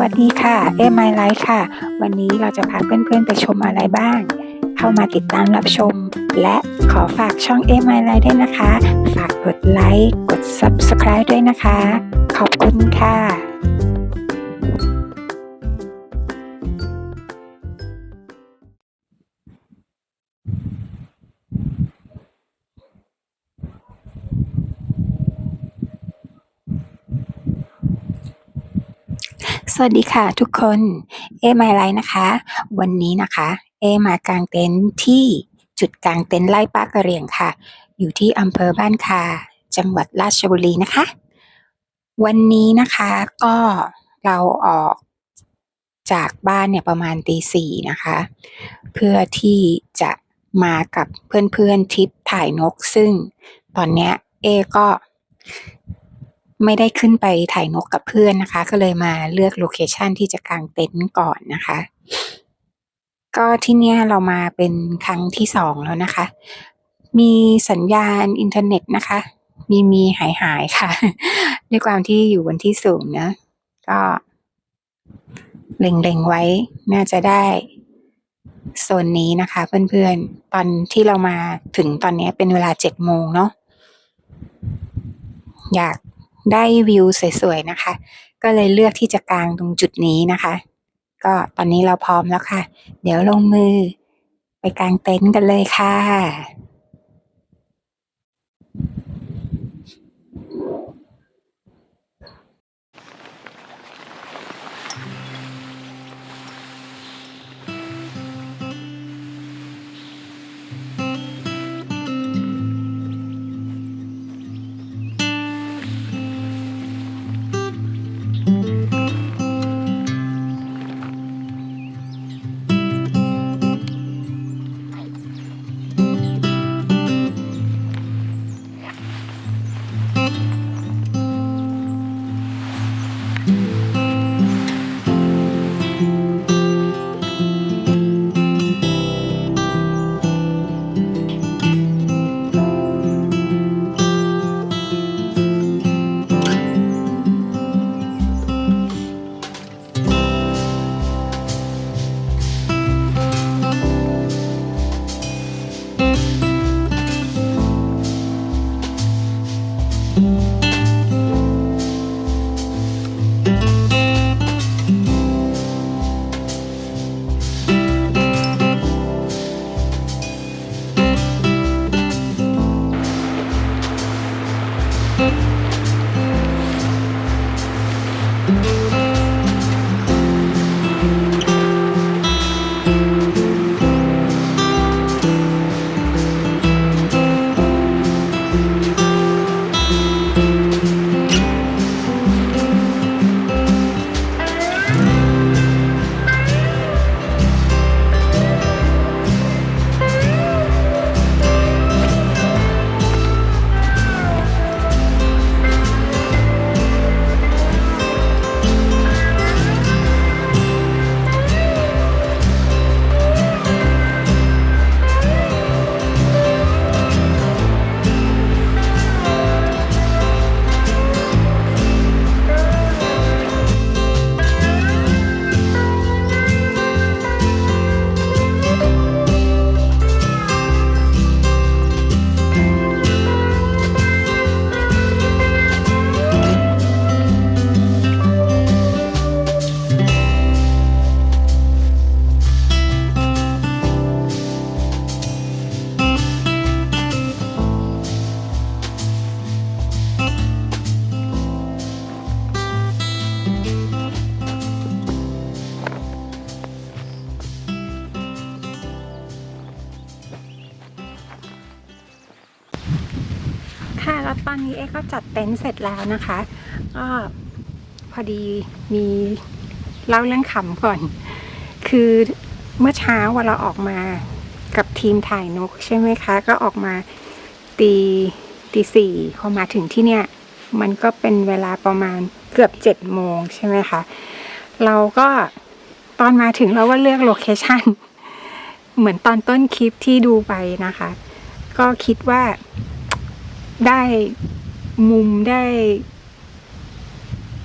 วัสดีค่ะ เอมไมไลท์ค่ะ วันนี้เราจะพาเพื่อนๆไปชมอะไรบ้าง เข้ามาติดตามรับชม และขอฝากช่องเอมไมไลท์ด้วยนะคะ ฝากกดไลค์ กด Subscribe ด้วยนะคะ ขอบคุณค่ะ สวัสดีค่ะทุกคน เอไมไลนะคะ วันนี้นะคะ เอมากางเต็นท์ที่จุดกลางเต็นท์ไร่ป้ากระเรียงค่ะ อยู่ที่อำเภอบ้านคา จังหวัดราชบุรีนะคะ วันนี้นะคะก็เราออกจากบ้านเนี่ยประมาณตีสี่นะคะ เพื่อที่จะมากับเพื่อนๆทริปถ่ายนกซึ่งตอนเนี้ยเอก็ ไม่ได้ขึ้นไปถ่ายนกกับเพื่อนนะคะ ก็เลยมาเลือกโลเคชันที่จะกางเต็นท์ก่อนนะคะ ก็ที่เนี้ยเรามาเป็นครั้งที่สองแล้วนะคะ มีสัญญาณอินเทอร์เน็ตนะคะ มีมีหายหายๆค่ะ ด้วยความที่อยู่บนที่สูงเนะก็เล็งๆไว้น่าจะได้โซนนี้นะคะ เพื่อนๆ ตอนที่เรามาถึงตอนนี้เป็นเวลาเจ็ดโมงเนาะอยาก ได้วิวสวยๆนะคะ ก็เลยเลือกที่จะกางตรงจุดนี้นะคะ ก็ตอนนี้เราพร้อมแล้วค่ะ เดี๋ยวลงมือไปกางเต็นท์กันเลยค่ะ ล้วตอนนี้เอ๊ก็จัดเต็นท์เสร็จแล้วนะคะก็พอดีมีเล่าเรื่องขำก่อน คือเมื่อเช้าวันเราออกมากับทีมถ่ายนกใช่ไหมคะ ก็ออกมาตีตีสี่พอมาถึงที่เนี่ย มันก็เป็นเวลาประมาณเกือบเจ็ดโมงใช่ไหมคะ เราก็ตอนมาถึงเราก็เลือกโลเคชันเหมือนตอนต้นคลิปที่ดูไปนะคะ ก็คิดว่า ได้มุมได้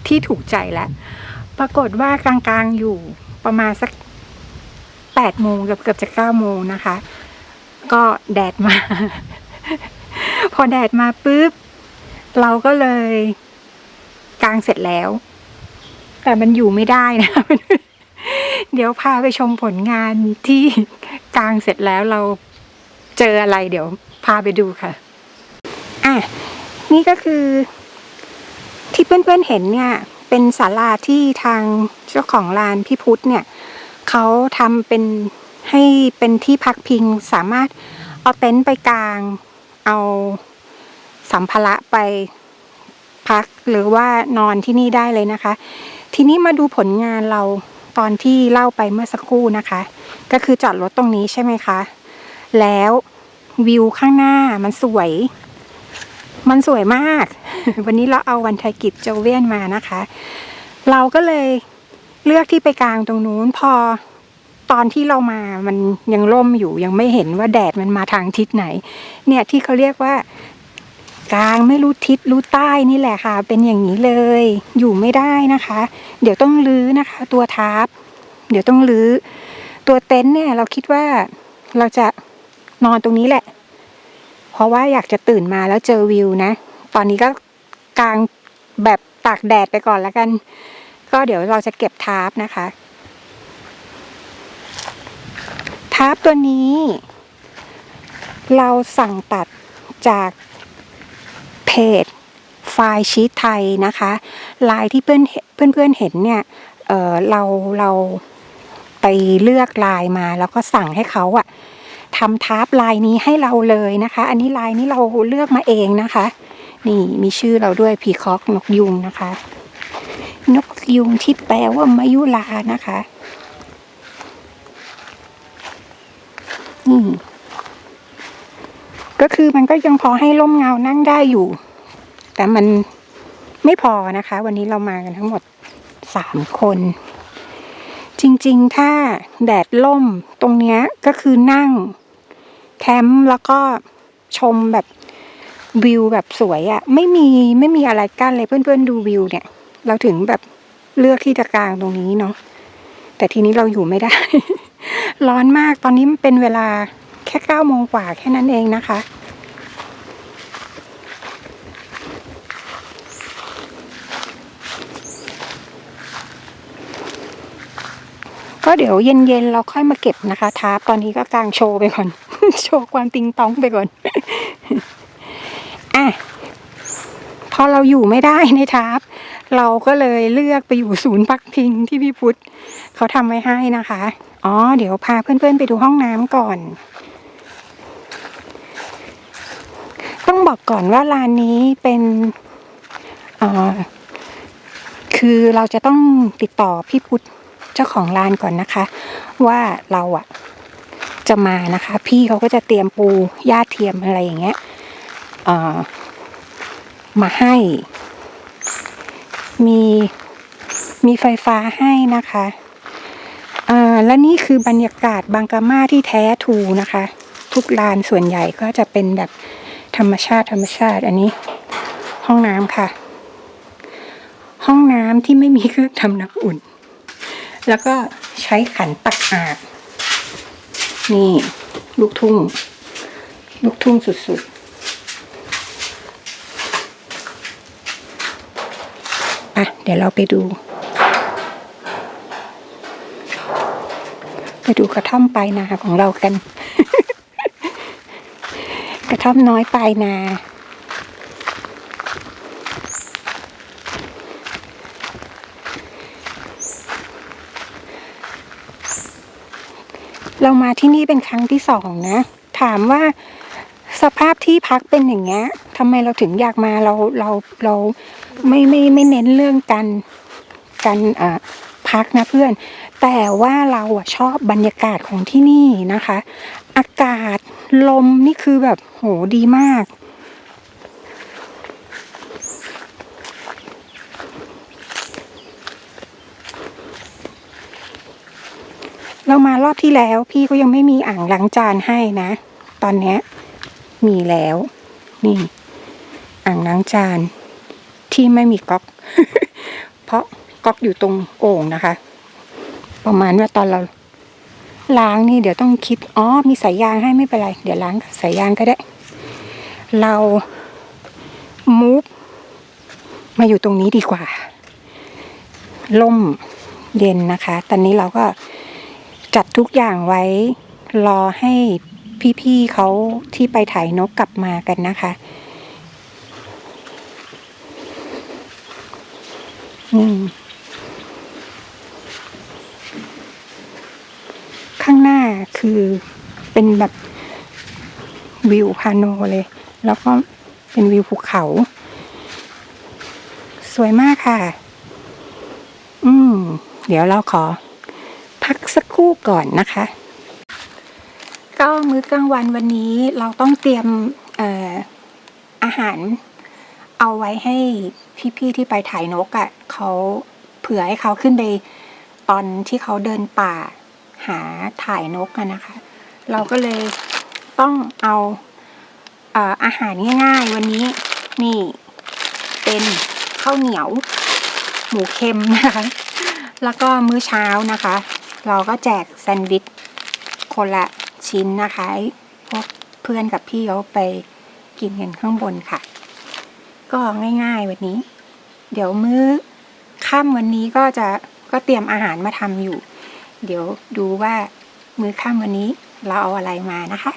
ที่ถูกใจแล้ว ปรากฏว่ากลางๆอยู่ประมาณสักแปดโมงเกือบเกือบจะเก้าโมงนะคะ ก็แดดมา พอแดดมาปุ๊บ เราก็เลยกลางเสร็จแล้ว แต่มันอยู่ไม่ได้นะ เดี๋ยวพาไปชมผลงานที่กลางเสร็จแล้วเราเจออะไรเดี๋ยวพาไปดูค่ะ อะนี่ก็คือที่เพื่อนๆเห็นเนี่ย เป็นศาลาที่ทางเจ้าของลานพี่พุทธเนี่ยเขาทำเป็นให้เป็นที่พักพิงสามารถเอาเต็นท์ไปกลาง เอาสัมภาระไปพักหรือว่านอนที่นี่ได้เลยนะคะ ทีนี้มาดูผลงานเราตอนที่เล่าไปเมื่อสักครู่นะคะ ก็คือจอดรถตรงนี้ใช่ไหมคะ แล้ววิวข้างหน้ามันสวย มันสวยมาก วันนี้เราเอาวันไทยกิจโจเวียนมานะคะ เราก็เลยเลือกที่ไปกลางตรงนู้นพอตอนที่เรามามันยังร่มอยู่ยังไม่เห็นว่าแดดมันมาทางทิศไหน เนี่ยที่เขาเรียกว่ากลางไม่รู้ทิศรู้ใต้นี่แหละค่ะ เป็นอย่างนี้เลย อยู่ไม่ได้นะคะ เดี๋ยวต้องลื้อนะคะ ตัวทาร์ปเดี๋ยวต้องลื้อ ตัวเต็นท์เนี่ย เราคิดว่าเราจะนอนตรงนี้แหละ เพราะว่าอยากจะตื่นมาแล้วเจอวิวนะ ตอนนี้ก็กางแบบตากแดดไปก่อนแล้วกัน ก็เดี๋ยวเราจะเก็บทาร์ปนะคะ ทาร์ปตัวนี้ เราสั่งตัดจากเพจไฟล์ชีตไทยนะคะ ลายที่เพื่อนเพื่อนเพื่อนเห็นเนี่ยเออเราเราไปเลือกลายมาแล้วก็สั่งให้เขาอะ ทำทาร์ปลายนี้ให้เราเลยนะคะ อันนี้ลายนี้เราเลือกมาเองนะคะ นี่มีชื่อเราด้วยพีคอกนกยุงนะคะ นกยุงที่แปลว่ามายุลานะคะนี่ก็คือมันก็ยังพอให้ร่มเงานั่งได้อยู่ แต่มันไม่พอนะคะ วันนี้เรามากันทั้งหมดสามคน จริงๆ ถ้าแดดล่มตรงเนี้ยก็คือนั่ง แคมป์แล้วก็ชมแบบวิวแบบสวยอะ่ะ ไม่มีไม่มีอะไรกั้นเลยเพื่อนๆดูวิวเนี่ย เราถึงแบบเลือกที่จะกลางตรงนี้เนาะแต่ทีนี้เราอยู่ไม่ได้ ร้อนมากตอนนี้มันเป็นเวลาแค่เก้าโมงกว่าแค่นั้นเองนะคะ ก็เดี๋ยวเย็นๆเราค่อยมาเก็บนะคะทาร์ปตอนนี้ก็กางโชว์ไปก่อน โชว์ความติงต้องไปก่อนอะพอเราอยู่ไม่ได้ในทาร์ปเราก็เลยเลือกไปอยู่ศูนย์พักพิงที่พี่พุทธเขาทำไว้ให้นะคะ อ๋อ เดี๋ยวพาเพื่อนๆไปดูห้องน้ำก่อน ต้องบอกก่อนว่าร้านนี้เป็นคือเราจะต้องติดต่อพี่พุทธ เจ้าของร้านก่อนนะคะ ว่าเราอะจะมานะคะ พี่เขาก็จะเตรียมปูหญ้าเทียมอะไรอย่างเงี้ยเออมาให้ มีมีไฟฟ้าให้นะคะอ่าและนี่คือบรรยากาศบางกาม่าที่แท้ทูนะคะ ทุกลานส่วนใหญ่ก็จะเป็นแบบธรรมชาติธรรมชาติอันนี้ ห้องน้ำค่ะ ห้องน้ำที่ไม่มีเครื่องทำน้ำอุ่น แล้วก็ใช้ขันตักอาบนี่ ลูกทุ่ง ลูกทุ่งสุดๆ อะ เดี๋ยวเราไปดู ไปดูกระท่อมปลายนาของเรากัน กระท่อมน้อยปลายนา เรามาที่นี่เป็นครั้งที่สองนะ ถามว่าสภาพที่พักเป็นอย่างเงี้ยทำไมเราถึงอยากมาเราเราเราไม่ไม่ไม่เน้นเรื่องการการอ่าพักนะเพื่อน แต่ว่าเราอะชอบบรรยากาศของที่นี่นะคะ อากาศลมนี่คือแบบโหดีมาก เรามารอบที่แล้ว พี่ก็ยังไม่มีอ่างล้างจานให้นะ ตอนนี้มีแล้ว นี่ อ่างล้างจานที่ไม่มีก๊อก เพราะก๊อกอยู่ตรงโอ่งนะคะ ประมาณว่าตอนเราล้างนี่เดี๋ยวต้องคิด อ๋อ มีสายยางให้ไม่เป็นไร เดี๋ยวล้างกับสายยางก็ได้ เรามูฟมาอยู่ตรงนี้ดีกว่า ล่มเย็นนะคะ ตอนนี้เราก็ จัดทุกอย่างไว้ รอให้พี่ๆเขาที่ไปถ่ายนกกลับมากันนะคะ อืมข้างหน้าคือเป็นแบบวิวพาโนเลย แล้วก็เป็นวิวภูเขา สวยมากค่ะ อืม เดี๋ยวเราขอ พักสักครู่ก่อนนะคะ ก็มื้อกลางวันวันนี้เราต้องเตรียมออาหารเอาไว้ให้พี่ๆที่ไปถ่ายนกอะ่ะเขาเผื่อให้เขาขึ้นไปตอนที่เขาเดินป่าหาถ่ายนกกันนะคะ เราก็เลยต้องเอาเอ่ออาหารง่ายๆ วันนี้นี่เป็นข้าวเหนียว หมูเค็มนะคะ แล้วก็มื้อเช้านะคะ เราก็แจกแซนด์วิชคนละชิ้นนะคะพวกเพื่อนกับพี่เขาไปกินกันข้างบนค่ะ ก็ง่ายๆวันนี้ เดี๋ยวมื้อค่ำวันนี้ก็จะก็เตรียมอาหารมาทำอยู่ เดี๋ยวดูว่ามื้อค่ำวันนี้เราเอาอะไรมานะคะ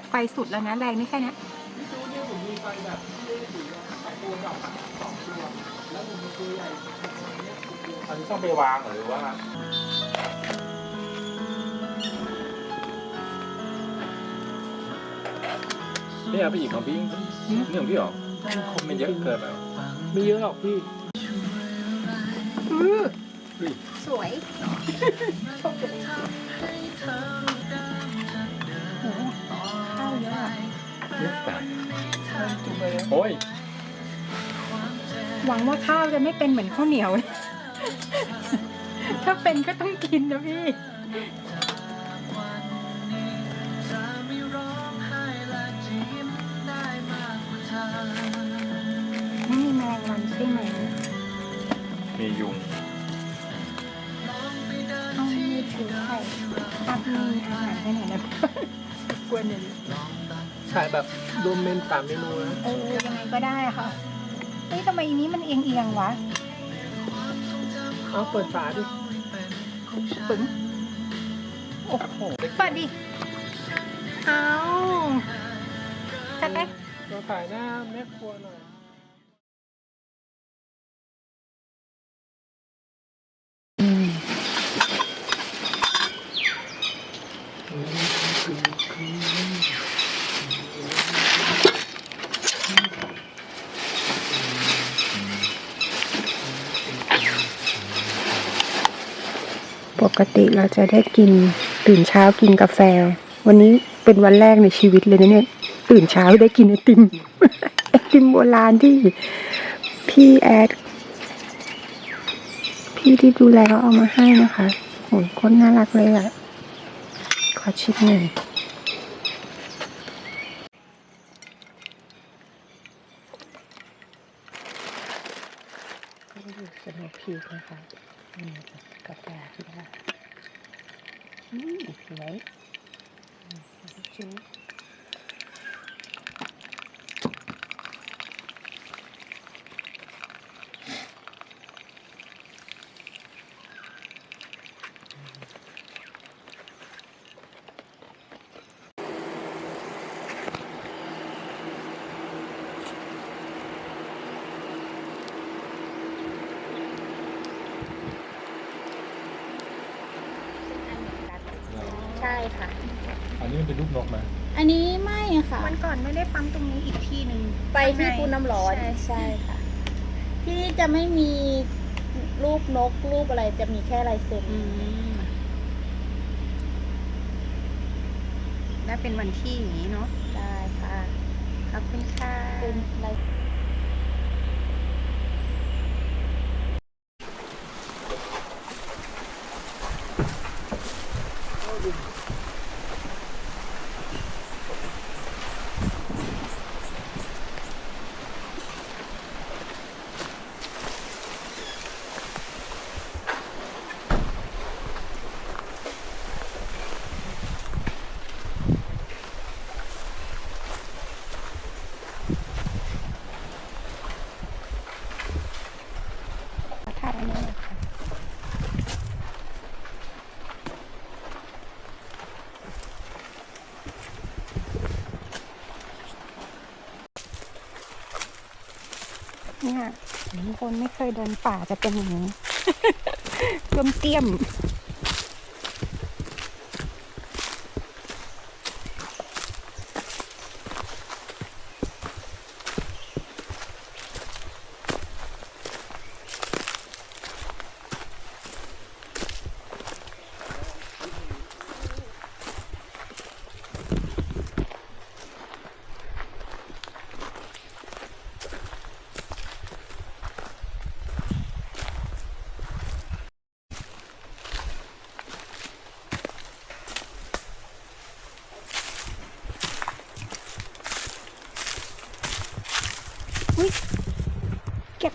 ดไฟสุดแล้วนะแรงนี่แค่เนี้ยพี่จูเนี่ยผมมีไฟแบบที่ถือตะปูดอกสองตัวแล้วผมมีตัวใหญ่เนี่ยตัวอันนี้ต้องไปวางหรือว่านี่เอาไปอีกของพี่นี่ของพี่หรอมันเยอะเกินไปหรอไม่เยอะหรอกพี่อื้อเฮ้ยสวย โอ้ยหวังว่าข้าวจะไม่เป็นเหมือนข้าวเหนียวนะถ้าเป็นก็ต้องกินนะพี่ไม่มีแมลงวันใช่ไหมมียุงเอามือถือไข่ตักมีอาหารให้หน่อยนะกวนอย่างนี้ ใช่แบบรวมเมนสามเมนูนะเออยังไงก็ได้ค่ะเฮ้ยทำไมอันนี้มันเอียงเอียงๆวะเอาเปิดฝาดิปึ๋งโอ้โหเปิดดิเอาจัดไป เราถ่ายหน้าแม่ครัวหน่อย กติเราจะได้กินตื่นเช้ากินกาแฟ วันนี้เป็นวันแรกในชีวิตเลยนะเนี่ย ตื่นเช้าได้กินไอติมไอติมโบราณที่พี่แอดพี่ที่ดูแลเขาเอามาให้นะคะโหยคนน่ารักเลยอะ่ะขอชิมหน่อยก็อยู่สโนว์พีคนะคะนี่กาแฟที่ ได้อืม สวยอืมจุ๊บใช่ค่ะ อันนี้มันเป็นลูกนกไหมอันนี้ไม่ค่ะ วันก่อนไม่ได้ปั๊มตรงนี้อีกที่หนึ่งไปที่ปูน้ำร้อนใช่ใช่ค่ะ ที่นี่จะไม่มีรูปนกรูปอะไรจะมีแค่ลายเซ็นอืมและเป็นวันที่อย่างนี้เนาะ ได้ค่ะ ขอบคุณค่ะเป็นลาย ขอถ่ายอันนี้หน่อยค่ะ เนี่ยคนไม่เคยเดินป่าจะเป็นอย่างนี้เติมเตี้ยม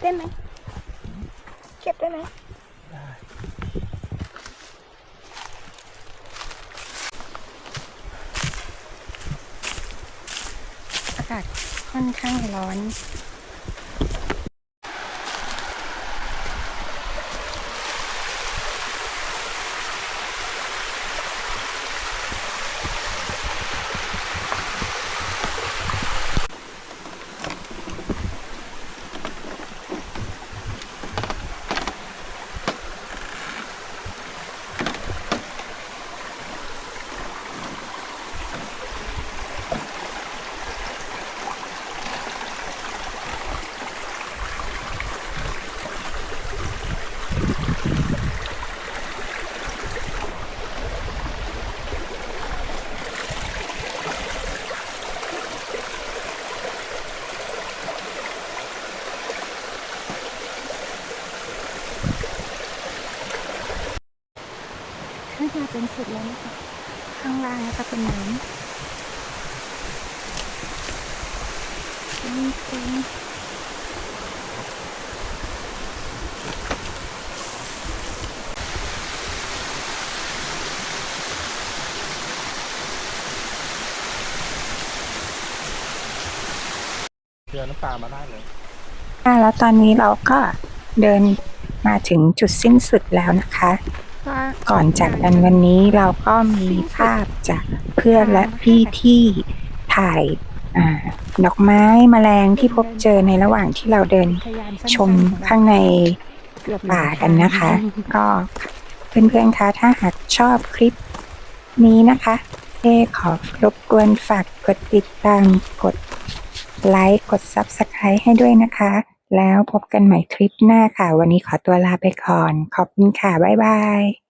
ได้ไหมเก็บได้ไหมอากาศค่อนข้างร้อน จนสุดแล้วนะคะ ข้างล่างนะคะเป็นน้ำนี่เป็นเรือน้ำปลามาได้เลยอ่าแล้วตอนนี้เราก็เดินมาถึงจุดสิ้นสุดแล้วนะคะ ก่อนจากกันวันนี้เราก็มีภาพจากเพื่อนและพี่ที่ถ่ายดอกไม้แมลงที่พบเจอในระหว่างที่เราเดินชมข้างในป่ากันนะคะ ก็เพื่อนๆคะถ้าหากชอบคลิปนี้นะคะเอขอรบกวนฝากกดติดตามกดไลค์กด Subscribe ให้ด้วยนะคะ แล้วพบกันใหม่คลิปหน้าค่ะ วันนี้ขอตัวลาไปก่อน ขอบคุณค่ะ บ๊ายบาย